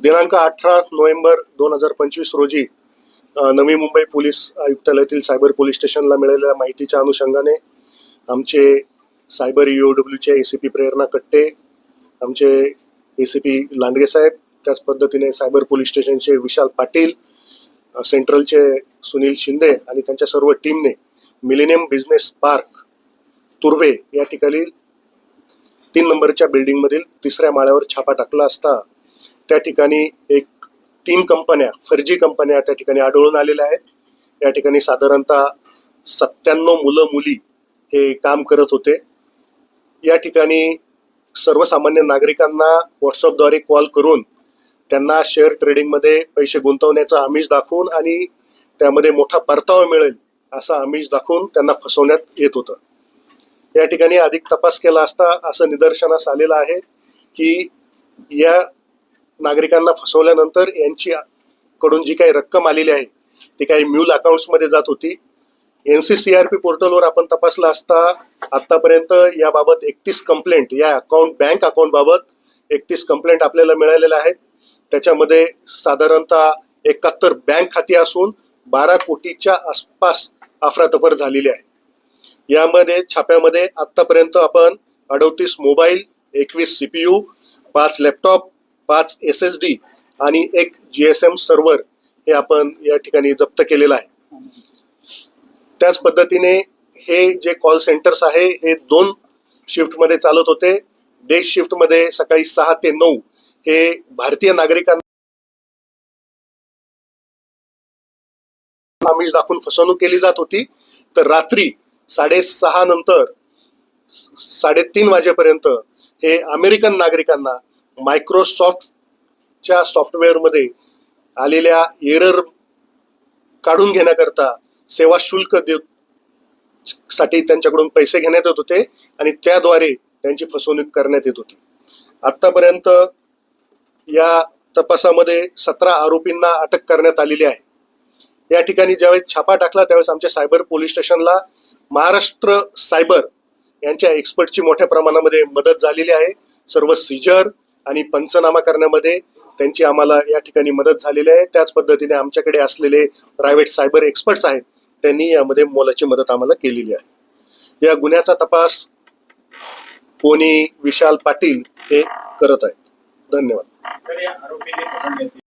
दिनांक अठरा नोव्हेंबर दोन हजार पंचवीस रोजी नवी मुंबई पोलीस आयुक्तालयातील सायबर पोलीस स्टेशनला मिळालेल्या माहितीच्या अनुषंगाने आमचे cyber U डब्ल्यूचे A C P Prerna Katte आमचे ए सी पी लांडगे साहेब त्याच पद्धतीने सायबर पोलीस स्टेशनचे विशाल पाटील सेंट्रलचे सुनील शिंदे आणि त्यांच्या सर्व टीमने मिलेनियम बिझनेस पार्क तुर्वे या ठिकाणी तीन नंबरच्या बिल्डिंगमधील तिसऱ्या माळ्यावर छापा टाकला असता त्या ठिकाणी एक तीन कंपन्या फर्जी कंपन्या त्या ठिकाणी आढळून आलेल्या आहेत. या ठिकाणी साधारणतः सत्त्याण्णव मुलं मुली हे काम करत होते. या ठिकाणी सर्वसामान्य नागरिकांना व्हॉट्सअपद्वारे कॉल करून त्यांना शेअर ट्रेडिंगमध्ये पैसे गुंतवण्याचा आमिष दाखवून आणि त्यामध्ये मोठा परतावा मिळेल असा आमिष दाखवून त्यांना फसवण्यात येत होतं. या ठिकाणी अधिक तपास केला असता असं निदर्शनास आलेलं आहे की या नागरिकांना फसवल्यानंतर यांची कडून जी काही रक्कम आलेली आहे ती काही म्यूल अकाउंट्समध्ये जात होती. N C C R P पोर्टलवर आपण तपासला असता आत्तापर्यंत याबाबत एकतीस कंप्लेंट या अकाउंट बँक अकाउंटबाबत एकतीस कंप्लेंट आपल्याला मिळालेल्या आहेत. त्याच्यामध्ये साधारणतः एकाहत्तर बँक खाती असून बारा कोटीच्या आसपास अफरातफर झालेली आहे. यामध्ये छाप्यामध्ये आतापर्यंत आपण अडोतीस मोबाईल एकवीस सी पी यू पाच लॅपटॉप पाच एस एस डी आणि एक जी एस एम सर्व्हर हे आपण या ठिकाणी जप्त केलेलं आहे. त्याच पद्धतीने हे जे कॉल सेंटर्स आहे हे दोन शिफ्टमध्ये चालत होते. डे शिफ्टमध्ये सकाळी सहा ते नऊ हे भारतीय नागरिकांना आमिष दाखवून फसवणूक केली जात होती. तर रात्री साडेसहा नंतर साडेतीन वाजेपर्यंत हे अमेरिकन नागरिकांना मायक्रोसॉफ्टच्या सॉफ्टवेअरमध्ये आलेल्या एरर काढून घेण्याकरता सेवा शुल्क देत साठी त्यांच्याकडून पैसे घेण्यात येत होते आणि त्याद्वारे त्यांची फसवणूक करण्यात येत होती. आतापर्यंत या तपासामध्ये सतरा आरोपींना अटक करण्यात आलेली आहे. या ठिकाणी ज्यावेळेस छापा टाकला त्यावेळेस आमच्या सायबर पोलीस स्टेशनला महाराष्ट्र सायबर यांच्या एक्सपर्टची मोठ्या प्रमाणामध्ये मदत झालेली आहे. सर्व सीजर आणि पंचनामा करण्यामध्ये त्यांची आम्हाला या ठिकाणी मदत झालेली आहे. त्याच पद्धतीने आमच्याकडे असलेले प्रायव्हेट सायबर एक्सपर्ट्स आहेत त्यांनी यामध्ये मोलाची मदत आम्हाला केलेली आहे. या गुन्ह्याचा तपास कोणी विशाल पाटील हे करत आहेत. धन्यवाद.